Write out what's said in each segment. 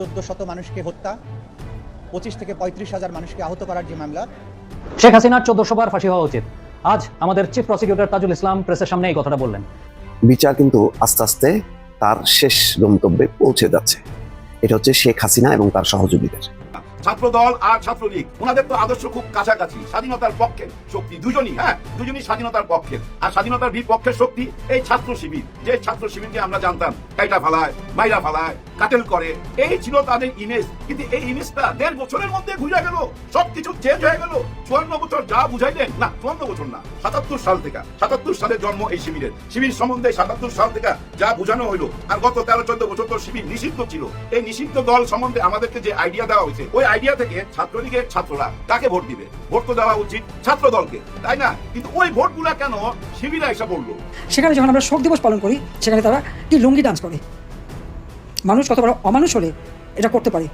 চোদ্দ শত মানুষকে হত্যা পঁচিশ থেকে পঁয়ত্রিশ হাজার মানুষকে আহত করার যে মামলা। শেখ হাসিনার চোদ্দশো বার ফাঁসি হওয়া উচিত। আজ আমাদের চিফ প্রসিকিউটর তাজুল ইসলাম প্রেসের সামনে এই কথাটা বললেন। বিচার কিন্তু আস্তে আস্তে তার শেষ গন্তব্যে পৌঁছে যাচ্ছে। এটা হচ্ছে শেখ হাসিনা এবং তার সহযোগীদের। ছাত্র দল আর ছাত্রলীগ ওনাদের তো আদর্শ খুব কাছাকাছি, স্বাধীনতার পক্ষে শক্তি দুজনই হ্যাঁ? দুজনই স্বাধীনতার পক্ষে। আর স্বাধীনতার বিপক্ষের শক্তি এই ছাত্র শিবির, যে ছাত্র শিবিরকে আমরা জানতাম, কাইটা ফালায়, মাইরা ফালায়, কাটেল করে, এই ছিল তাদের ইমেজ কিন্তু এই ইমেজটা দেড় বছরের মধ্যে ঘুরে গেল, সবকিছু চেঞ্জ হয়ে গেল। চুয়ান্ন বছর যা বুঝাইলেন, না, চুয়ান্ন বছর না, সাতাত্তর সাল থেকে, সাতাত্তর সালে জন্ম এই শিবিরের শিবির সম্বন্ধে সাতাত্তর সাল থেকে যা বোঝানো হইল, আর গত তেরো, চোদ্দ বছর তো শিবির নিষিদ্ধ ছিল। এই নিষিদ্ধ দল সম্বন্ধে আমাদেরকে যে আইডিয়া দেওয়া হয়েছে, ওই আইডিয়া থেকে ছাত্রলীগের ছাত্ররা কাকে ভোট দিবে? ভোট তো দেওয়া উচিত ছাত্র দলকে তাই না? কিন্তু ওই ভোটগুলা কেন শিবিরা এসে বলল সেখানে যখন আমরা শোক দিবস পালন করি সেখানে তারা কি লুঙ্গি ডান্স করে? মানুষ কত বড় অমানুষ হলে এটা করতে পারে।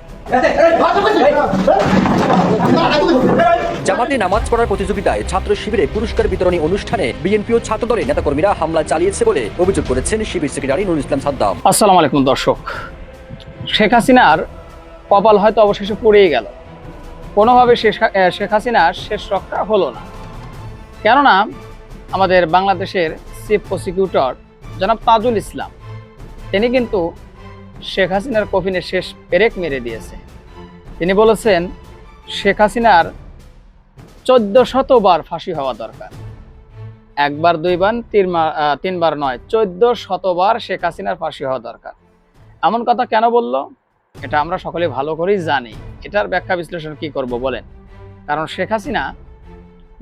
জামাতে নামাজ পড়ার প্রতিযোগিতায় ছাত্র শিবিরে পুরস্কার বিতরণী অনুষ্ঠানে বিএনপি ও ছাত্রদলের নেতাকর্মীরা হামলা চালিয়েছে বলে অভিযোগ করেছেন শিবির সেক্রেটারি নুরুল ইসলাম সাদ্দাম। আসসালামু আলাইকুম দর্শক। শেখ হাসিনার কপাল হয়তো অবশেষে পড়েই গেল। কোনোভাবে শেখ হাসিনার শেষ রক্ষা হলো না। কেননা, আমাদের বাংলাদেশের চিফ প্রসিকিউটর জনাব তাজুল ইসলাম, তিনি কিন্তু শেখ হাসিনার কফিনে শেষ পেরেক মেরে দিয়েছে। তিনি বলেছেন, শেখ হাসিনার চোদ্দ শতবার ফাঁসি হওয়া দরকার। একবার, দুইবার, তিনবার তিনবার নয় চোদ্দ শতবার শেখ হাসিনার ফাঁসি হওয়া দরকার। এমন কথা কেন বলল? এটা আমরা সকলে ভালো করেই জানি। এটার ব্যাখ্যা বিশ্লেষণ কি করব বলেন? কারণ শেখ হাসিনা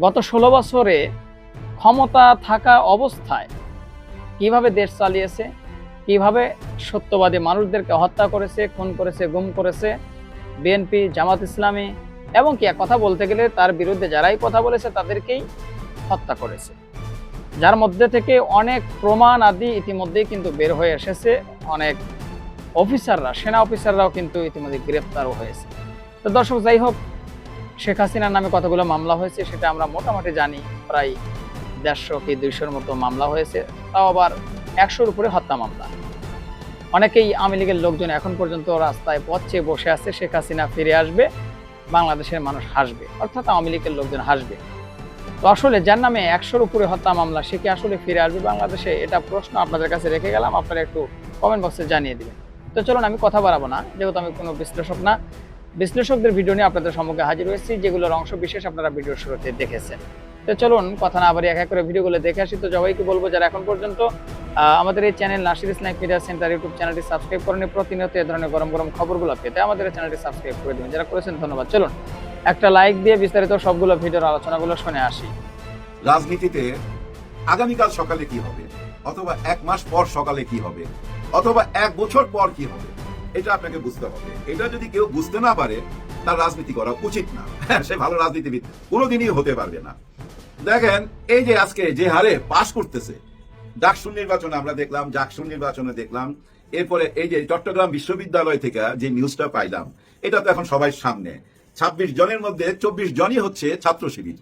গত ষোলো বছরে ক্ষমতা থাকা অবস্থায় কীভাবে দেশ চালিয়েছে, কীভাবে সত্যবাদী মানুষদেরকে হত্যা করেছে, খুন করেছে, গুম করেছে বিএনপি জামাত ইসলামী এবং কি কথা বলতে গেলে তার বিরুদ্ধে যারাই কথা বলেছে তাদেরকেই হত্যা করেছে। যার মধ্যে থেকে অনেক প্রমাণ আদি ইতিমধ্যেই কিন্তু বের হয়ে এসেছে, অনেক অফিসাররা, সেনা অফিসাররাও কিন্তু ইতিমধ্যে গ্রেপ্তারও হয়েছে। তো দর্শক, যাই হোক, শেখ হাসিনার নামে কতগুলো মামলা হয়েছে সেটা আমরা মোটামুটি জানি। প্রায় দেড়শো কি দুইশোর মতো মামলা হয়েছে, তাও আবার একশোর উপরে হত্যা মামলা। অনেকেই আওয়ামী লীগের লোকজন এখন পর্যন্ত রাস্তায় পথ বসে আছে, শেখ হাসিনা ফিরে আসবে, বাংলাদেশের মানুষ হাসবে, অর্থাৎ আওয়ামী লীগের লোকজন হাসবে। তো আসলে যার নামে একশোর উপরে হত্যা মামলা, সে কি আসলে ফিরে আসবে বাংলাদেশে? এটা প্রশ্ন আপনাদের কাছে রেখে গেলাম, আপনারা একটু কমেন্ট বক্সে জানিয়ে দিবেন। তো চলুন, আমি কথা বাড়াবো না। যেহেতু আমি কোনো বিশ্লেষক না, বিশ্লেষকদের ভিডিও নিয়ে আপনাদের সম্মুখে হাজির হয়েছি, যেগুলোর অংশ বিশেষ আপনারা ভিডিও শুরুতে দেখেছেন। তো চলুন, কথা না আবার এক এক করে ভিডিওগুলো দেখে আসি। তো সবাইকে বলব, যারা এখন পর্যন্ত আমাদের এই channel Nasir Islam media centre YouTube চ্যানেলটি সাবস্ক্রাইব করেন প্রতিনিয়ত এ ধরনের গরম গরম খবরগুলো পেতে আমাদের চ্যানেলটি সাবস্ক্রাইব করে দেবেন। যারা করেছেন, ধন্যবাদ। চলুন, একটা লাইক দিয়ে বিস্তারিত সবগুলো ভিডিওর আলোচনাগুলো শুনে আসি। রাজনীতিতে আগামীকাল সকালে কি হবে? অথবা এক মাস পর সকালে কি হবে? অথবা এক বছর পর কি হবে? এটা আপনাকে বুঝতে হবে। এটা যদি কেউ বুঝতে না পারে, তার রাজনীতি করা উচিত না। সে ভালো রাজনীতিবিদ। কোনোদিনই হতে পারবে না। দেখেন, এই যে আজকে যে হারে পাশ করতেছে, ডাকসুর নির্বাচনে আমরা দেখলাম, ডাকসুর নির্বাচনে দেখলাম, এরপরে এই যে চট্টগ্রাম বিশ্ববিদ্যালয় থেকে যে নিউজটা পাইলাম, এটা তো এখন সবাই সামনে। ছাব্বিশ জনের মধ্যে চব্বিশ জনই হচ্ছে ছাত্র শিবির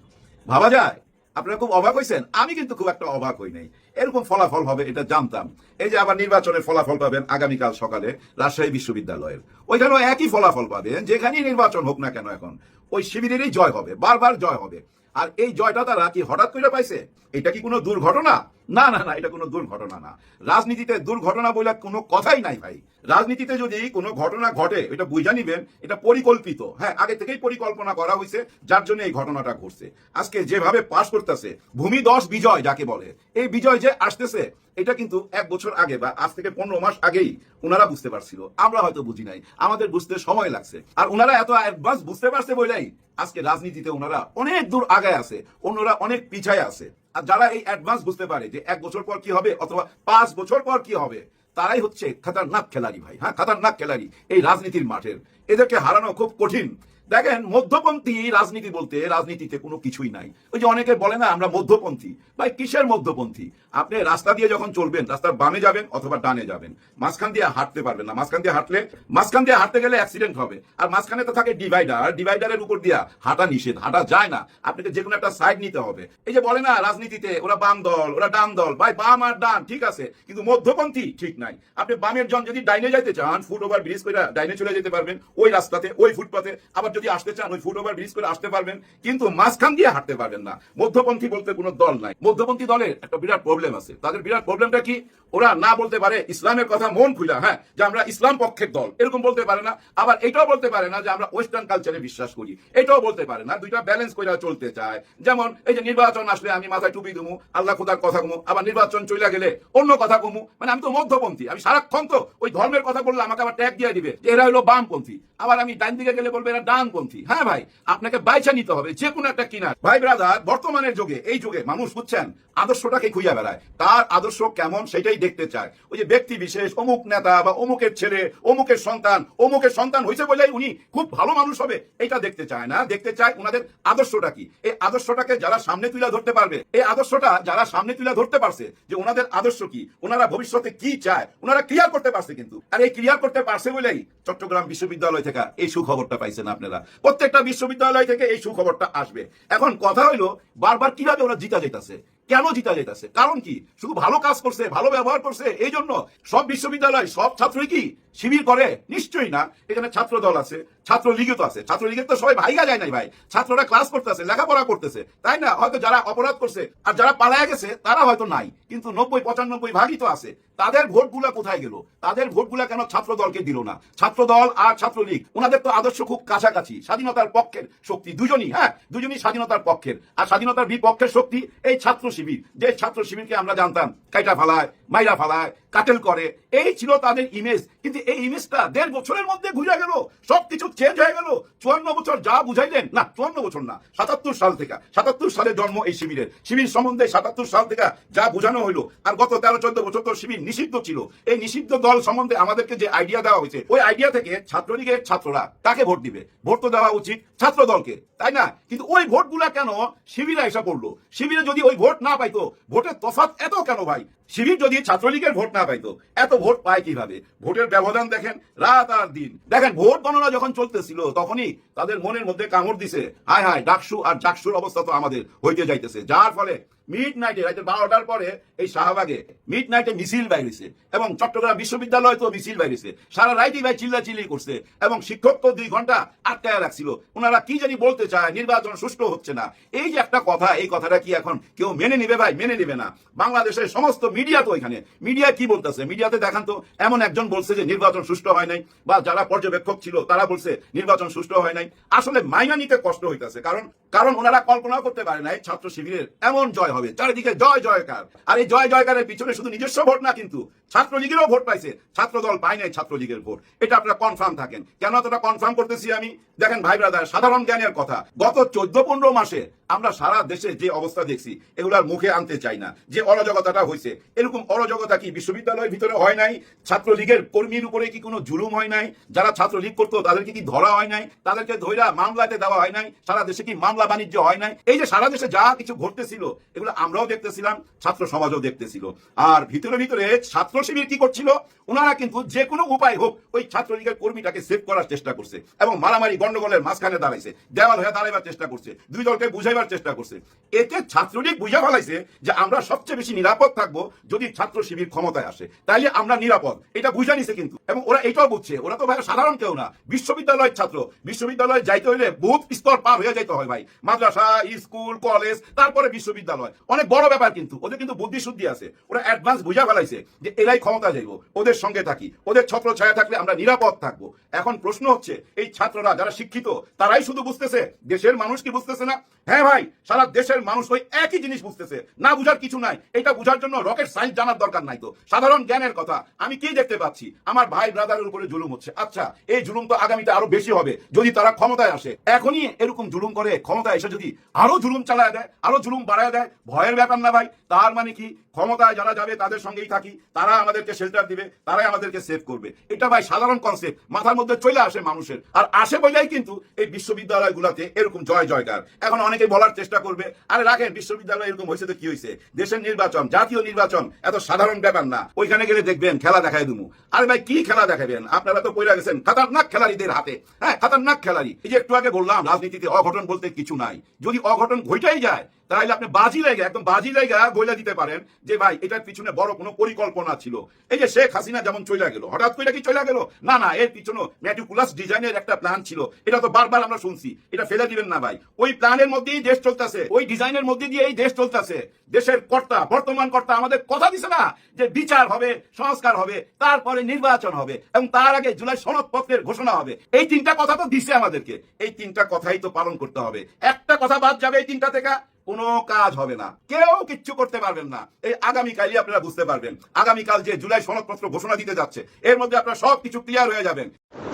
ভাবা যায়? আপনারা খুব অবাক হয়েছেন আমি কিন্তু খুব একটা অবাক হই নাই। এরকম ফলাফল হবে, এটা জানতাম। এই যে আবার নির্বাচনের ফলাফল পাবেন আগামীকাল সকালে রাজশাহী বিশ্ববিদ্যালয়ের। ওইখানেও একই ফলাফল পাবেন, যেখানেই নির্বাচন হোক না কেন এখন। ওই শিবিরেরই জয় হবে, বারবার জয় হবে। আর এই জয়টা তারা কি হঠাৎ করে পাইছে? এটা কি কোনো দুর্ঘটনা? না না না, এটা কোনো দুর্ঘটনা না। রাজনীতিতে দুর্ঘটনা বলে কোনো কথাই নাই ভাই। রাজনীতিতে যদি কোনো ঘটনা ঘটে, এটা বুঝা নিবেন, এটা পরিকল্পিত। হ্যাঁ আগে থেকেই পরিকল্পনা করা হয়েছে যার জন্য এই ঘটনাটা ঘটছে। আজকে যেভাবে পাশ করতেছে, ভূমি দশ বিজয় যাকে বলে, এই বিজয় যে আসতেছে, এটা কিন্তু এক বছর আগে বা আজ থেকে পনেরো মাস আগেই ওনারা বুঝতে পারছিল। আমরা হয়তো বুঝি নাই, আমাদের বুঝতে সময় লাগছে। আর ওনারা এত অ্যাডভান্স বুঝতে পারছে বলেই আজকে রাজনীতিতে ওনারা অনেক দূর আগে আছে, অন্যরা অনেক পিছায় আছে। যারা এই অ্যাডভান্স বুঝতে পারে যে এক বছর পর কি হবে অথবা পাঁচ বছর পর কি হবে, তারাই হচ্ছে খাতারনাক খেলারি ভাই হ্যাঁ খাতারনাক খেলারি এই রাজনীতির মাঠের। এদেরকে হারানো খুব কঠিন। দেখেন, মধ্যপন্থী রাজনীতি বলতে রাজনীতিতে কোনো কিছুই নাই। ওই যে অনেকে বলে না, আমরা মধ্যপন্থী। ভাই, কিসের মধ্যপন্থী? আপনি রাস্তা দিয়ে যখন চলবেন, রাস্তার বামে যাবেন অথবা ডানে যাবেন। মাঝখান দিয়ে হাঁটতে পারবেন না। মাঝখান দিয়ে হাঁটলে মাঝখান দিয়ে হাঁটতে গেলে অ্যাক্সিডেন্ট হবে। আর মাঝখানে তো থাকে ডিভাইডার ডিভাইডারের উপর দিয়া হাঁটা নিষেধ। হাঁটা যায় না। আপনাকে যে কোনো একটা সাইড নিতে হবে। এই যে বলে না, রাজনীতিতে ওরা বাম দল, ওরা ডান দল। ভাই, বাম আর ডান, ঠিক আছে। কিন্তু মধ্যপন্থী ঠিক নাই। আপনি বামের জন যদি ডাইনে যাইতে চান ফুট ওভার ব্রিজ করে ডাইনে চলে যেতে পারবেন, ওই রাস্তাতে, ওই ফুটপাতে আবার যদি আসতে চান, ওই ফুট ওভার ব্রিজ করে আসতে পারবেন, কিন্তু মাঝখান দিয়ে হাঁটতে পারবেন না। মধ্যপন্থী বলতে কোনো দল নাই। মধ্যপন্থী দলের একটা বিরাট প্রবলেম আছে। তাদের বিরাট প্রবলেমটা কি? ওরা না বলতে পারে ইসলামের কথা মন খুলা হ্যাঁ যে আমরা ইসলাম পক্ষের দল। এরকম বলতে পারে না। আবার এটাও বলতে পারে না যে আমরা ওয়েস্টার্ন কালচারে বিশ্বাস করি। এটাও বলতে পারে না। দুইটা ব্যালেন্স করে চলতে চায়। যেমন, এই যে নির্বাচন আসলে আমি মাথায় টুপি দুমু, আল্লাহ খুদার কথা কমু, আবার নির্বাচন চলে গেলে অন্য কথা কমু। মানে আমি তো মধ্যপন্থী, আমি সারাক্ষণ তো ওই ধর্মের কথা বললে আমাকে আবার ট্যাগ দিয়ে দিবে এরা হলো বামপন্থী। আবার আমি ডান দিকে গেলে বলবে এরা ডানপন্থী হ্যাঁ ভাই, আপনাকে বাইছা নিতে হবে, যে কোনো একটা কিনা ভাই ব্রাদার বর্তমানের যুগে, এই যুগে মানুষ বুঝছেন, আদর্শটাকে খুঁজে বেড়ায়। তার আদর্শ কেমন সেটাই দেখতে চায়। ওই যে ব্যক্তি বিশেষ, অমুক নেতা বা অমুকের ছেলে, অমুকের সন্তান অমুকের সন্তান হয়েছে বলেই উনি খুব ভালো মানুষ হবে, এটা দেখতে চায় না। দেখতে চায় উনাদের আদর্শটা কি? এই আদর্শটাকে যারা সামনে তুলে ধরতে পারবে, এই আদর্শটা যারা সামনে তুলে ধরতে পারছে যে ওনাদের আদর্শ কি ওনারা ভবিষ্যতে কি চায় ওনারা ক্লিয়ার করতে পারছে কিন্তু। আর এই ক্লিয়ার করতে পারছে বলেই চট্টগ্রাম বিশ্ববিদ্যালয় থেকে এই সুখবরটা পাইছেন আপনারা। প্রত্যেকটা বিশ্ববিদ্যালয় থেকে এই সুখবরটা আসবে। এখন কথা হইল বারবার কীভাবে ওরা জিতা যেতেছে কেন জিতা যেতেছে? কারণ কি? শুধু ভালো কাজ করছে, ভালো ব্যবহার করছে, এই জন্য সব বিশ্ববিদ্যালয়, সব ছাত্রই কি শিবির করে? নিশ্চয়ই না। এখানে ছাত্র দল আছে ছাত্র লীগও তো আছে। ছাত্র লীগের তো সবাই ভাইগা যায় নাই ভাই। ছাত্ররা ক্লাস করতেছে, লেখাপড়া করতেছে, তাই না? হয়তো যারা অপরাধ করছে আর যারা পালায় গেছে, তারা হয়তো নাই। কিন্তু নব্বই, পঁচানব্বই ভাগই তো আছে। তাদের ভোটগুলা কোথায় গেল? তাদের ভোটগুলা কেন ছাত্র দলকে দিল না? ছাত্র দল আর ছাত্রলীগ, ওনাদের তো আদর্শ খুব কাছাকাছি। স্বাধীনতার পক্ষের শক্তি দুজনই হ্যাঁ? দুজনই স্বাধীনতার পক্ষের। আর স্বাধীনতার বিপক্ষের শক্তি এই ছাত্র শিবির। যে ছাত্র শিবিরকে আমরা জানতাম কাইটা ফালায় মাইরা ফালায় কাটেল করে। এই ছিল তাদের ইমেজ কিন্তু এই ইমেজটা দেড় বছরের মধ্যে ঘুরে গেল। সবকিছু চেঞ্জ হয়ে গেল। চুয়ান্ন বছর যা বুঝাইলেন, না, চুয়ান্ন বছর না, সাতাত্তর সাল থেকে। সাতাত্তর সালে জন্ম এই শিবিরের। শিবির সম্বন্ধে সাতাত্তর সাল থেকে যা বোঝানো হইল, আর গত তেরো, চোদ্দ বছর তো শিবির নিষিদ্ধ ছিল। এই নিষিদ্ধ দল সম্বন্ধে আমাদেরকে যে আইডিয়া দেওয়া হয়েছে, ওই আইডিয়া থেকে ছাত্রলীগের ছাত্ররা কাকে ভোট দিবে? ভোট তো দেওয়া উচিত ছাত্র দলকে, তাই না? কিন্তু ওই ভোটগুলা কেন শিবিরে এসে পড়ল? শিবিরে যদি ওই ভোট না পাইতো, ভোটের তফাৎ এত কেন ভাই? শিবির যদি ছাত্রলীগের ভোট না পাইতো, এত ভোট পায় কীভাবে? ভোটের ব্যবধান দেখেন, রাত আর দিন। দেখেন, ভোট গণনা যখন চলতেছিল, তখনই তাদের মনের মধ্যে কামড় দিছে। হায় হায়, ডাকসু আর ডাকসুর অবস্থা তো আমাদের হইতে যাইতেছে। যার ফলে মিড নাইটে রাতে বারোটার পরে এই শাহবাগে মিড নাইটে মিছিল বাইরেছে এবং চট্টগ্রাম বিশ্ববিদ্যালয় তো মিছিল বাইরেছে। সারা রাইটই ভাই চিল্লা চিল্লি করছে এবং শিক্ষক তো দুই ঘণ্টা আটকায় রাখছিল। ওনারা কি জানি বলতে চায়, নির্বাচন সুষ্ঠু হচ্ছে না। এই যে একটা কথা, এই কথাটা কি এখন কেউ মেনে নিবে ভাই? মেনে নিবে না। বাংলাদেশের সমস্ত মিডিয়া তো এখানে। মিডিয়া কি বলতেছে? মিডিয়াতে দেখান তো, এমন একজন বলছে যে নির্বাচন সুষ্ঠু হয় নাই, বা যারা পর্যবেক্ষক ছিল, তারা বলছে নির্বাচন সুষ্ঠু হয় নাই। আসলে মাইনা নিতে কষ্ট হইতেছে, কারণ কারণ ওনারা কল্পনা করতে পারে নাই, ছাত্র শিবিরের এমন জয় হবে। চারিদিকে জয় জয়কার। আর এই জয় জয়কারের পিছনে শুধু নিজস্ব ভোট না কিন্তু ছাত্রলীগেরও ভোট পাইছে। ছাত্র দল পায় নাই ছাত্রলীগের ভোট। এটা আপনারা কনফার্ম থাকেন। কেন এতটা কনফার্ম করতেছি আমি? দেখেন, ভাই ব্রাদার সাধারণ জ্ঞানের কথা। গত চোদ্দ পনেরো মাসে আমরা সারা দেশে যে অবস্থা দেখছি, এগুলার মুখে আনতে চাই না। যে অরাজকতাটা হয়েছে এরকম অরাজকতা কি? বিশ্ববিদ্যালয়ের ভিতরে হয় নাই? ছাত্রলীগের কর্মীর উপরে কি কোনো জুলুম হয় নাই? যারা ছাত্রলীগ করতো, তাদেরকে কি ধরা হয় নাই? তাদেরকে ধৈরা মামলাতে দেওয়া হয় নাই? সারা দেশে কি মামলা বাণিজ্য হয় নাই? এই যে সারা দেশে যা কিছু ঘটতেছিল, এগুলো আমরাও দেখতেছিলাম, ছাত্র সমাজও দেখতেছিল। আর ভিতরে ভিতরে ছাত্র শিবির কি করছিল? ওনারা কিন্তু যে কোনো উপায় হোক ওই ছাত্রলীগের কর্মীটাকে সেভ করার চেষ্টা করছে এবং মারামারি গন্ডগোলের মাঝখানে দাঁড়াইছে। দেওয়াল হয়ে দাঁড়াইবার চেষ্টা করছে, দুই দলকে বুঝাইবার চেষ্টা করছে। এতে ছাত্রলীগ বুঝে ফেলাইছে যে আমরা সবচেয়ে বেশি নিরাপদ থাকব যদি ছাত্র শিবির ক্ষমতায় আসে তাইলে আমরা নিরাপদ। এটা বুঝা নিছে কিন্তু। এবং ওরা এটাও বুঝছে। ওরা তো ভাই সাধারণ কেউ না। বিশ্ববিদ্যালয়ের ছাত্র। বিশ্ববিদ্যালয়ে যাইতে হইলে বহুত স্তর পার হয়ে যাইতে হয় ভাই। মাদ্রাসা, স্কুল, কলেজ, তারপরে বিশ্ববিদ্যালয়। অনেক বড় ব্যাপার কিন্তু। ওদের কিন্তু বুদ্ধি শুদ্ধি আছে। ওরা অ্যাডভান্স বুঝা ফেলাইছে যে এরাই ক্ষমতা যাইব। ওদের সঙ্গে থাকি। ওদের ছত্র ছায়া থাকলে আমরা নিরাপদ থাকব। এখন প্রশ্ন হচ্ছে, এই ছাত্ররা যারা শিক্ষিত, তারাই শুধু বুঝতেছে? দেশের মানুষ কি বুঝতেছে না? হ্যাঁ ভাই, সারা দেশের মানুষ ওই একই জিনিস বুঝতেছে। না বুঝার কিছু নাই। এটা বুঝার জন্য রকেট সায়েন্স জানার দরকার নাই তো। সাধারণ জ্ঞানের কথা। আমি কি দেখতে পাচ্ছি? আমার ভাই ব্রাদারের উপরে জুলুম হচ্ছে। আচ্ছা এই জুলুম তো আগামীতে আরও বেশি হবে যদি তারা ক্ষমতায় আসে। এখনই এরকম জুলুম করে ক্ষমতায় এসে যদি আরও জুলুম চালায় দেয়, আরও জুলুম বাড়ায় দেয়, ভয়ের ব্যাপার না ভাই। তার মানে কি? ক্ষমতায় যারা যাবে, তাদের সঙ্গেই থাকি তারা আমাদেরকে শেল্টার দিবে, তারাই আমাদেরকে সেভ করবে। এটা ভাই সাধারণ কনসেপ্ট মাথার মধ্যে চলে আসে মানুষের। আর আসে বলেই কিন্তু এই বিশ্ববিদ্যালয়গুলোতে এরকম জয় জয়কার। এখন অনেকে বলার চেষ্টা করবে, আরে রাখেন, বিশ্ববিদ্যালয় এরকম হয়েছে তো কি হয়েছে? দেশের নির্বাচন, জাতীয় নির্বাচন, এত সাধারণ ব্যাপার না। ওইখানে গেলে দেখবেন, খেলা দেখায় দুমু। আরে ভাই, কি খেলা দেখাবেন আপনারা তো পড়ে গেছেন, খাতারনাক খেলাড়িদের হাতে। হ্যাঁ খাতারনাক খেলাড়ি। এই যে একটু আগে বললাম, রাজনীতিতে অঘটন বলতে কিছু নাই। যদি অঘটন ঘটাই যায় তাহলে আপনি বাজি লেগে, একদম বাজি লেগে বলে দিতে পারেন যে, ভাই, এটার পিছনে বড় কোনো পরিকল্পনা ছিল। এই যে শেখ হাসিনা যেমন চলে গেল, হঠাৎ করে কি চলে গেল? না না, এর পিছনে ম্যাটিকুলাস ডিজাইনের একটা প্ল্যান ছিল। এটা তো বারবার আমরা শুনছি। এটা ফেলে দিবেন না, ভাই। ওই প্ল্যানের মধ্যেই দেশ চলতেছে, ওই ডিজাইনের মধ্যে দিয়ে এই দেশ চলতেছে। দেশের কর্তা, বর্তমান কর্তা আমাদের কথা দিছে না যে, বিচার হবে, সংস্কার হবে, তারপরে নির্বাচন হবে এবং তার আগে জুলাই সনদপত্রের ঘোষণা হবে। এই তিনটা কথা তো দিছে আমাদেরকে। এই তিনটা কথাই তো পালন করতে হবে। একটা কথা বাদ যাবে এই তিনটা থেকে। কোনো কাজ হবে না। কেউ কিচ্ছু করতে পারবেন না। এই আগামীকালই আপনারা বুঝতে পারবেন। আগামীকাল যে জুলাই সনদপত্র ঘোষণা দিতে যাচ্ছে, এর মধ্যে আপনারা সব কিছু ক্লিয়ার হয়ে যাবেন।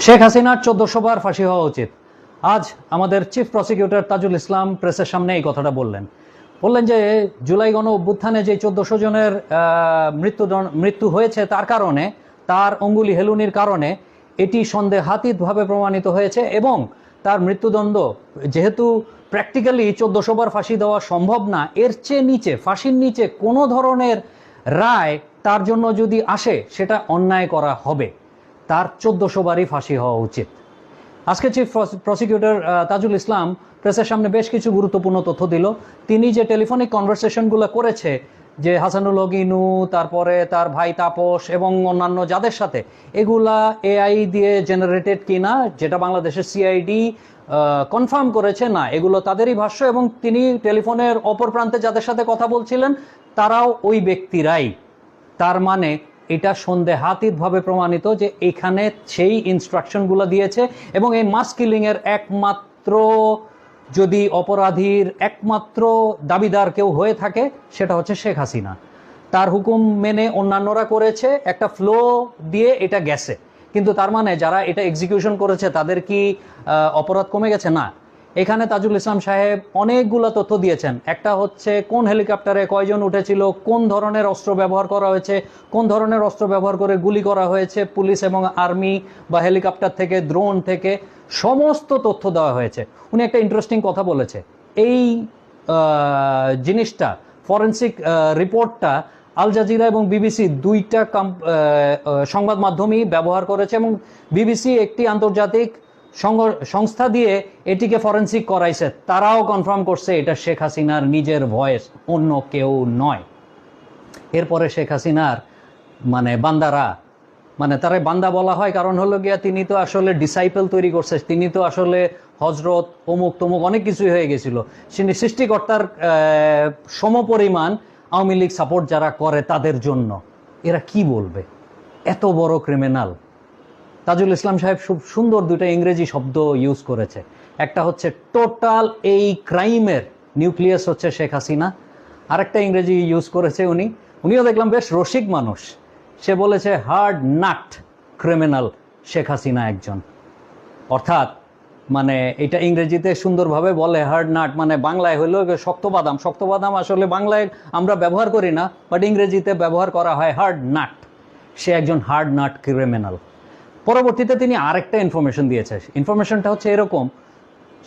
শেখ হাসিনার চোদ্দশো বার ফাঁসি হওয়া উচিত। আজ আমাদের চিফ প্রসিকিউটর তাজুল ইসলাম প্রেসের সামনে এই কথাটা বললেন। বললেন যে, জুলাই গণ অভ্যুত্থানে যে চোদ্দশো জনের মৃত্যু মৃত্যু হয়েছে তার কারণে, তার অঙ্গুলি হেলুনির কারণে, এটি সন্দেহাতীতভাবে প্রমাণিত হয়েছে এবং তার মৃত্যুদণ্ড, যেহেতু প্র্যাকটিক্যালি চোদ্দশো বার ফাঁসি দেওয়া সম্ভব না। এর চেয়ে নিচে, ফাঁসির নিচে কোনো ধরনের রায় তার জন্য যদি আসে, সেটা অন্যায় করা হবে। তার চোদ্দশো বারই ফাঁসি হওয়া উচিত। আজকে চিফ প্রসিকিউটর তাজুল ইসলাম প্রেসের সামনে বেশ কিছু গুরুত্বপূর্ণ তথ্য দিল। তিনি যে টেলিফোনিক কনভারসেশনগুলো করেছে যে হাসানুল হক তারপরে তার ভাই তাপস এবং অন্যান্য যাদের সাথে, এগুলা এআই দিয়ে জেনারেটেড কিনা, যেটা বাংলাদেশের সিআইডি কনফার্ম করেছে, না, এগুলো তাদেরই ভাষ্য এবং তিনি টেলিফোনের অপর প্রান্তে যাদের সাথে কথা বলছিলেন, তারাও ওই ব্যক্তিরাই। তার মানে এটা সন্দেহাতীতভাবে প্রমাণিত যে এখানে সেই ইনস্ট্রাকশনগুলো দিয়েছে এবং এই মাস কিলিংয়ের একমাত্র যদি অপরাধীর একমাত্র দাবিদার কেউ হয়ে থাকে, সেটা হচ্ছে শেখ হাসিনা। তার হুকুম মেনে অন্যান্যরা করেছে, একটা ফ্লো দিয়ে এটা গেছে। কিন্তু তার মানে যারা এটা এক্সিকিউশন করেছে, তাদের কি অপরাধ কমে গেছে? না। এখানে তাজুল ইসলাম সাহেব অনেকগুলো তথ্য দিয়েছেন। একটা হচ্ছে কোন হেলিকপ্টারে কয়জন উঠেছিল, কোন ধরনের অস্ত্র ব্যবহার করা হয়েছে, কোন ধরনের অস্ত্র ব্যবহার করে গুলি করা হয়েছে পুলিশ এবং আর্মি বা হেলিকপ্টার থেকে দ্রোণ থেকে, সমস্ত তথ্য দেওয়া হয়েছে। উনি একটা ইন্টারেস্টিং কথা বলেছে। এই জিনিসটা ফরেন্সিক রিপোর্টটা আল জাজিরা এবং বিবিসি দুইটা সংবাদ মাধ্যমই ব্যবহার করেছে এবং বিবিসি একটি আন্তর্জাতিক সংস্থা দিয়ে এটিকে ফরেন্সিক করাইছে, তারাও কনফার্ম করছে এটা শেখ হাসিনার নিজের ভয়েস অন্য কেউ নয়। এরপরে শেখ হাসিনার মানে বান্দারা মানে তারা বান্দা বলা হয়, কারণ হলো গিয়া তিনি তো আসলে ডিসাইপেল তৈরি করছে, তিনি তো আসলে হজরত অমুক তমুক অনেক কিছুই হয়ে গেছিল। তিনি সৃষ্টিকর্তার সমপরিমাণ আওয়ামী লীগ সাপোর্ট যারা করে তাদের জন্য। এরা কি বলবে? এত বড় ক্রিমিনাল তাজুল ইসলাম সাহেব খুব সুন্দর দুটো ইংরেজি শব্দ ইউজ করেছে। একটা হচ্ছে টোটাল এই ক্রাইমের নিউক্লিয়াস হচ্ছে শেখ হাসিনা। আরেকটা ইংরেজি ইউজ করেছে উনি। উনিও দেখলাম বেশ রসিক মানুষ। সে বলেছে hard nut criminal Sheikh Hasina একজন। অর্থাৎ মানে এটা ইংরেজিতে সুন্দরভাবে বলে হার্ড নাট মানে বাংলায় হলো শক্ত বাদাম। শক্ত বাদাম আসলে বাংলায় আমরা ব্যবহার করি না বাট ইংরেজিতে ব্যবহার করা হয় হার্ড নাট সে একজন হার্ড নাট ক্রিমিনাল পরবর্তীতে তিনি আরেকটা ইনফরমেশন দিয়েছে। ইনফরমেশনটা হচ্ছে এরকম,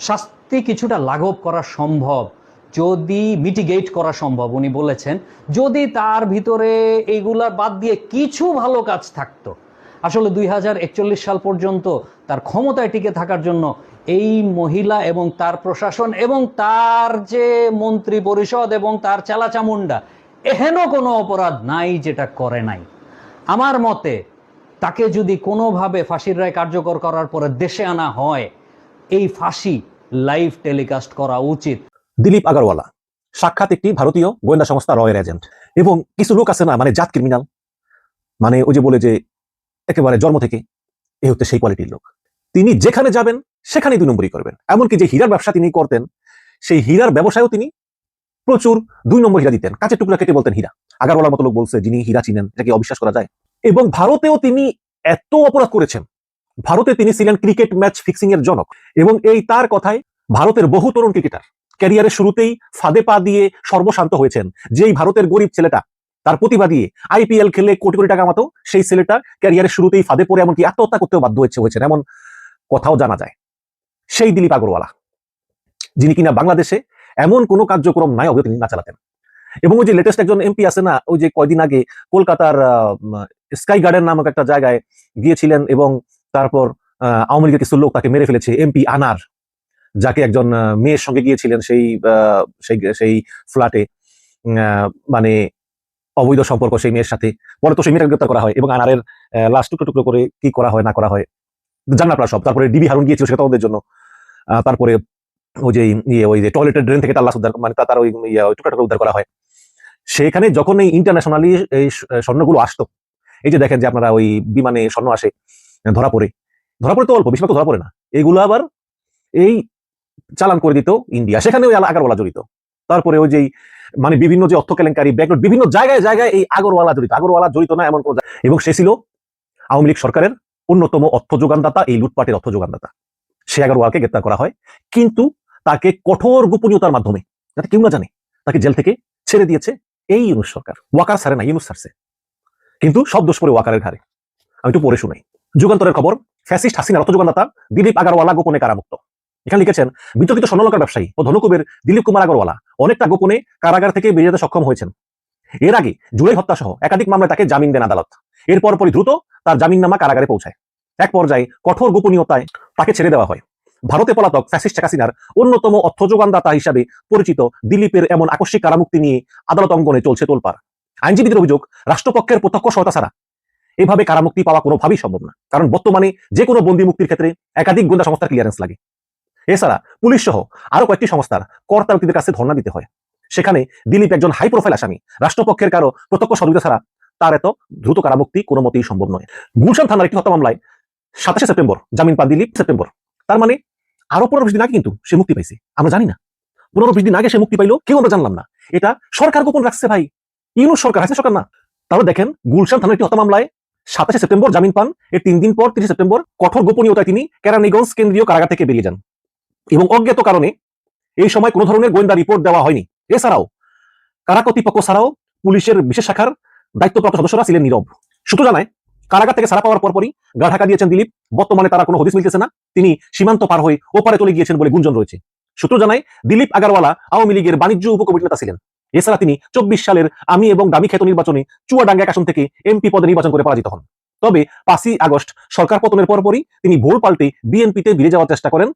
শাস্তি কিছুটা লাঘব করা সম্ভব, যদি মিটিগেট করা সম্ভব, উনি বলেছেন, যদি তার ভিতরে এইগুলা বাদ দিয়ে কিছু ভালো কাজ থাকতো। আসলে দুই হাজার একচল্লিশ সাল পর্যন্ত তার ক্ষমতায় টিকে থাকার জন্য এই মহিলা এবং তার প্রশাসন এবং তার যে মন্ত্রী পরিষদ এবং তার চালাচামুন্ডা, এহেন কোনো অপরাধ নাই যেটা করে নাই। আমার মতে তাকে যদি কোনোভাবে ফাঁসির রায় কার্যকর করার পরে দেশে আনা হয়, এই ফাঁসি লাইভ টেলিকাস্ট করা উচিত। দিলীপ আগারওয়ালা, সাক্ষাৎ একটি ভারতীয় গোয়েন্দা সংস্থা রয়ের এজেন্ট এবং কিছু লোক আছে না মানে জাত ক্রিমিনাল মানে ওই যে বলে যে একেবারে জন্ম থেকে এ হচ্ছে সেই কোয়ালিটির লোক। তিনি যেখানে যাবেন, সেখানেই দুই নম্বরই করবেন। এমনকি যে হীরার ব্যবসা তিনি করতেন, সেই হীরার ব্যবসায়ও তিনি প্রচুর দুই নম্বর হীরা দিতেন। কাঁচের টুকরা কেটে বলতেন হীরা। আগারওয়ালার মতো লোক বলছে, যিনি হীরা চিনেন এটাকে অবিশ্বাস করা যায়? এবং ভারতেও তিনি এত অপরাধ করেছেন। ভারতে তিনি ছিলেন ক্রিকেট ম্যাচ ফিক্সিং এর জনক এবং এই তার কথায় ভারতের বহু তরুণ ক্রিকেটার ক্যারিয়ারের শুরুতেই ফাঁদে পা দিয়ে সর্বশান্ত হয়েছেন। যেই ভারতের গরিব ছেলেটা, তার প্রতিভা দিয়ে আইপিএল খেলে কোটি কোটি টাকা মতো, সেই ছেলেটা ক্যারিয়ারের শুরুতেই ফাঁদে পড়ে এমনকি আত্মহত্যা করতেও বাধ্য হয়েছে, হয়েছেন এমন কথাও জানা যায়। সেই দিলীপ আগরওয়ালা, যিনি কিনা বাংলাদেশে এমন কোনো কার্যক্রম নাই অবৈধ তিনি না চালাতেন। এবং ওই যে লেটেস্ট একজন এমপি আছে না, ওই যে কয়দিন আগে কলকাতার স্কাই গার্ডেন নামক একটা জায়গায় গিয়েছিলেন এবং তারপর আওয়ামী লীগের কিছু লোক তাকে মেরে ফেলেছে এমপি আনার যাকে একজন মেয়ের সঙ্গে গিয়েছিলেন সেই সেই সেই ফ্ল্যাটে মানে অবৈধ সম্পর্ক সেই মেয়ের সাথে। পরে তো সেই মেয়েটাকে গ্রেপ্তার করা হয় এবং আনারের লাস্ট টুকরো টুকরো করে কি করা হয় না করা হয় জানা আপনারা সব। তারপরে ডিবি হারুন গিয়েছিল সেটা ওদের জন্য। তারপরে ওই যে ইয়ে ওই যে টয়লেটের ড্রেন থেকে তার লাশ উদ্ধার মানে তার ওই ইয়ে, টুকরা টুকরা উদ্ধার করা হয়। সেখানে যখন এই ইন্টারন্যাশনালি এই স্বর্ণগুলো আসতো এই যে দেখেন যে আপনারা ওই বিমানে স্বর্ণ আসে ধরা পড়ে। ধরা পড়ে তো অল্প, বেশিরভাগ ধরা পড়ে না। এগুলো আবার এই চালান করে দিত ইন্ডিয়া। সেখানে ওই আগারওয়ালা জড়িত। তারপরে ওই যেই মানে বিভিন্ন যে অর্থ কেলেঙ্কারি ব্যাকনোট বিভিন্ন জায়গায় জায়গায় এই আগরওয়ালা জড়িত। আগরওয়ালা জড়িত না এমন কোনো এবং সে ছিল আওয়ামী লীগ সরকারের অন্যতম অর্থ যোগানদাতা, এই লুটপাটের অর্থ যোগানদাতা। সে আগরওয়ালকে গ্রেপ্তার করা হয়। কিন্তু তাকে কঠোর গোপনীয়তার মাধ্যমে, যাতে কেউ না জানে, তাকে জেল থেকে ছেড়ে দিয়েছে এই ইউনুস সরকার। ওয়াকার সারে না, ইউনুস সারছে। কিন্তু সব দোষ পড়ে ওয়াকারের ঘাড়ে। আমি একটু পড়ে শুনাই। যুগান্তরের খবর, ফ্যাসিস্ট হাসিনার অর্থ যোগানদাতা দিলীপ আগারওয়ালা গোপনে কারামুক্ত। এখানে লিখেছেন, বিতর্কিত স্বর্ণলঙ্কার ব্যবসায়ী ও ধনুকুবের দিলীপ কুমার আগরওয়ালা অনেকটা গোপনে কারাগার থেকে বেরিয়ে সক্ষম হয়েছেন। এর আগে জুলাই হত্যা সহ একাধিক মামলায় তাকে জামিন দেন আদালত। এরপর পরই দ্রুত তার জামিননামা কারাগারে পৌঁছায়। এক পর্যায়ে কঠোর গোপনীয়তায় তাকে ছেড়ে দেওয়া হয়। ভারতে পলাতক ফ্যাসিস্ট শেখ হাসিনার অন্যতম অর্থ যোগানদাতা হিসাবে পরিচিত দিলীপের এমন আকস্মিক কারামুক্তি নিয়ে আদালত অঙ্গনে চলছে তোলপাড়। আইনজীবীদের অভিযোগ, রাষ্ট্রপক্ষের প্রত্যক্ষ সহায়তা ছাড়া। এভাবে কারামুক্তি পাওয়া কোনোভাবেই সম্ভব না। কারণ বর্তমানে যে কোনো বন্দি মুক্তির ক্ষেত্রে একাধিক গোয়েন্দা সংস্থার ক্লিয়ারেন্স লাগে। এছাড়া পুলিশ সহ আরও কয়েকটি সংস্থার কর্তা কাছে ধর্ণা দিতে হয়। সেখানে দিলীপ একজন হাই প্রোফাইল আসামি। রাষ্ট্রপক্ষের কারও প্রত্যক্ষ সহযোগিতা ছাড়া তার এত দ্রুত কারামুক্তি কোনো মতেই সম্ভব নয়। গুলশান থানার একটি হত্যা মামলায় সাতাশে সেপ্টেম্বর, জামিন পান দিলীপ সেপ্টেম্বর। তার মানে আরও পনেরো বিশ দিন আগে কিন্তু সে মুক্তি পাইছে। আমরা জানি না। পনেরো বিশ দিন আগে সে মুক্তি পাইলো, কেউ আমরা জানলাম না। এটা সরকার গোপন রাখছে ভাই। ইউনুস সরকার, হাসিনা সরকার না। তাহলে দেখেন, গুলশান থানার একটি হত্যা মামলায় সাতাশে সেপ্টেম্বর জামিন পান। এর তিন দিন পর, তিরিশ সেপ্টেম্বর, কঠোর গোপনীয়তায় তিনি কেরানীগঞ্জ কেন্দ্রীয় কারাগার থেকে বেরিয়ে যান। এবং অজ্ঞাত কারণে এই সময় কোনো ধরনের গোয়েন্দা রিপোর্ট দেওয়া হয়নি। এছাড়াও, কারা কর্তৃপক্ষ ছাড়াও পুলিশের বিশেষ শাখার দায়িত্বপ্রাপ্ত সদস্যরা ছিলেন নীরব। সূত্র জানায়, কারাগার থেকে সারা পাওয়ার পরপরই গা ঢাকা দিয়েছেন দিলীপ। বর্তমানে তারা কোনো হদিস মিলতেছে না। তিনি সীমান্ত পার হয়ে ওপারে চলে গিয়েছেন বলে গুঞ্জন রয়েছে। সূত্র জানায়, দিলীপ আগারওয়ালা আওয়ামী লীগের বাণিজ্য উপকমিটির নেতা ছিলেন। এছাড়া তিনি চব্বিশ সালের আমি এবং দামি খ্যাত নির্বাচনে চুয়াডাঙ্গা আসন থেকে এমপি পদে নির্বাচন করে পরাজিত হন। তবে পাঁচই আগস্ট সরকার পতনের পরপরই তিনি ভোল পাল্টে বিএনপিতে ফিরে যাওয়ার চেষ্টা করেন,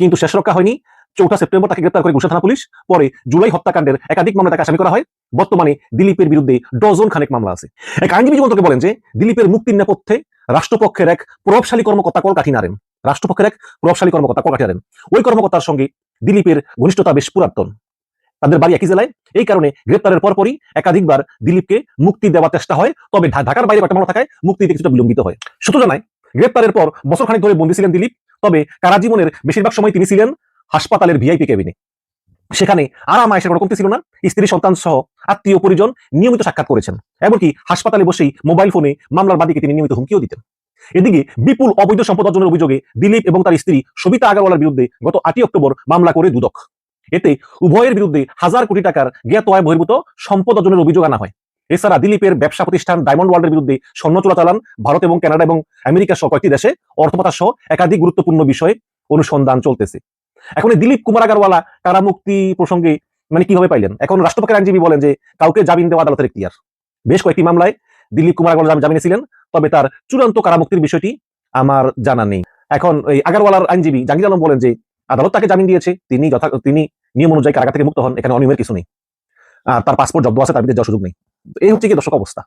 কিন্তু শেষ রক্ষা হয়নি। চৌঠা সেপ্টেম্বর তাকে গ্রেপ্তার করে গুলশান থানা পুলিশ, পরে জুলাই হত্যাকাণ্ডের একাধিক মামলা তাকে আসামি করা হয়। বর্তমানে দিলীপের বিরুদ্ধে ডজন খানেক মামলা আছে। এক আইনজীবী যুবন্তকে বলেন যে, দিলীপের মুক্তির নেপথ্যে রাষ্ট্রপক্ষের এক প্রভাবশালী কর্মকর্তা কলকাঠি নাড়েন। রাষ্ট্রপক্ষের এক প্রভাবশালী কর্মকর্তা কলকাঠি নাড়েন। ওই কর্মকর্তার সঙ্গে দিলীপের ঘনিষ্ঠতা বেশ পুরাতন। তাদের বাড়ি একই জেলায়। এই কারণে গ্রেপ্তারের পরপরই একাধিকবার দিলীপকে মুক্তি দেওয়ার চেষ্টা হয়। তবে ঢাকার বাইরে একটা মামলা থাকায় মুক্তি দিতে কিছুটা বিলম্বিত হয়। সূত্র জানায়, গ্রেপ্তারের পর বছর খানিক ধরে বন্দী ছিলেন দিলীপ। তবে কারাজীবনের বেশিরভাগ সময় তিনি ছিলেন হাসপাতালের ভিআইপি কেবিনে। সেখানে আরাম আয়েসের কোনো কমতি ছিল না। স্ত্রী, সন্তান সহ আত্মীয়, পরিজন নিয়মিত সাক্ষাৎ করেছেন। এমনকি হাসপাতালে বসেই মোবাইল ফোনে মামলার বাদীকে তিনি নিয়মিত হুমকিও দিতেন। এদিকে বিপুল অবৈধ সম্পদ অর্জনের অভিযোগে দিলীপ এবং তার স্ত্রী সবিতা আগারওয়ালার বিরুদ্ধে গত আটই অক্টোবর মামলা করে দুদক। এতে উভয়ের বিরুদ্ধে হাজার কোটি টাকার জ্ঞাত আয় বহির্ভূত সম্পদ অর্জনের অভিযোগ আনা হয়। এছাড়া দিলীপের ব্যবসা প্রতিষ্ঠান ডায়মন্ড ওয়ার্ল্ডের বিরুদ্ধে স্বর্ণ চোরাচালান, ভারত এবং কানাডা এবং আমেরিকা সহ কয়েকটি দেশে অর্থপাতা সহ একাধিক গুরুত্বপূর্ণ বিষয়ে অনুসন্ধান চলতেছে। এখন এই দিলীপ কুমার আগারওয়ালা কারামুক্তি প্রসঙ্গে মানে কীভাবে পাইলেন? এখন রাষ্ট্রপক্ষের আইনজীবী বলেন যে, কাউকে জামিন দেওয়া আদালতের এখতিয়ার। বেশ কয়েকটি মামলায় দিলীপ কুমার আগরওয়ালা জামিনে ছিলেন তবে তার চূড়ান্ত কারামুক্তির বিষয়টি আমার জানা নেই। এখন এই আগারওয়ালার আইনজীবী জাহাঙ্গীর আলম বলেন যে, আদালত তাকে জামিন দিয়েছে, তিনি যথা তিনি নিয়ম অনুযায়ী কারাগার থেকে মুক্ত হন, এখানে অনিয়মের কিছু নেই। আর তার পাসপোর্ট জব্দ আছে, তার বিরুদ্ধে যাওয়ার সুযোগ নেই। এই হচ্ছে কি দর্শক অবস্থা।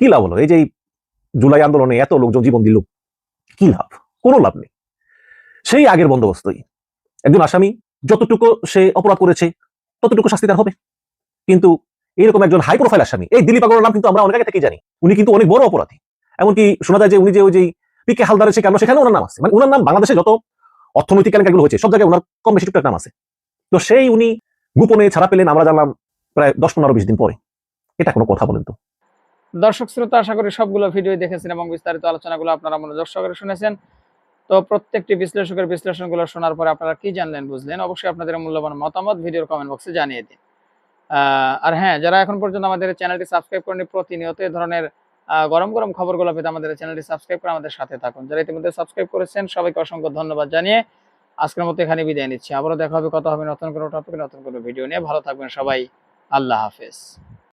কি লাভ হলো? এই যে জুলাই আন্দোলনে এত লোকজন জীবন দিল, কি লাভ? কোনো লাভ নেই। সেই আগের বন্দোবস্তই। একজন আসামি, যতটুকু সে অপরাধ করেছে, ততটুকু শাস্তি তার হবে। কিন্তু এরকম একজন হাই প্রোফাইল আসামি, এই দিলীপ আগরের নাম কিন্তু আমরা অনেক আগে থেকেই জানি। উনি কিন্তু অনেক বড় অপরাধী। এমনকি শোনা যায় যে উনি যে ওই যে পিকে হালদারের সে কেন, সেখানে ওনার নাম আছে। মানে ওনার নাম বাংলাদেশে যত অর্থনৈতিক কেলেঙ্কারিগুলো হয়েছে, সব জায়গায় ওনার কম বেশি টুকটাক নাম আছে। তো সেই উনি গোপনে ছাড়া পেলেন, আমরা জানলাম প্রায় দশ, পনেরো, বিশ দিন পরে। এটা কোনো কথা বলেন তো। দর্শক, শ্রোতা, আশা করি সবগুলো ভিডিও দেখেছেন এবং বিস্তারিত আলোচনাগুলো আপনারা মনোযোগ সহকারে শুনেছেন। তো প্রত্যেকটি বিশ্লেষকের বিশ্লেষণগুলো শোনার পরে আপনারা কি জানলেন, বুঝলেন? অবশ্যই আপনাদের মূল্যবান মতামত ভিডিওর কমেন্ট বক্সে জানিয়ে দিন। আর হ্যাঁ যারা এখন পর্যন্ত আমাদের চ্যানেলটি সাবস্ক্রাইব করেনি প্রতিনিয়ত এই ধরনের গরম গরম খবরগুলো পেতে আমাদের চ্যানেলটি সাবস্ক্রাইব করে আমাদের সাথে থাকুন। যারা ইতিমধ্যে সাবস্ক্রাইব করেছেন, সবাইকে অসংখ্য ধন্যবাদ জানিয়ে আজকের মতো এখানে বিদায় নিচ্ছি। আবারও দেখা হবে, কথা হবে নতুন কোনো টপিকে নতুন কোনো ভিডিও নিয়ে। ভালো থাকবেন সবাই। আল্লাহ হাফেজ।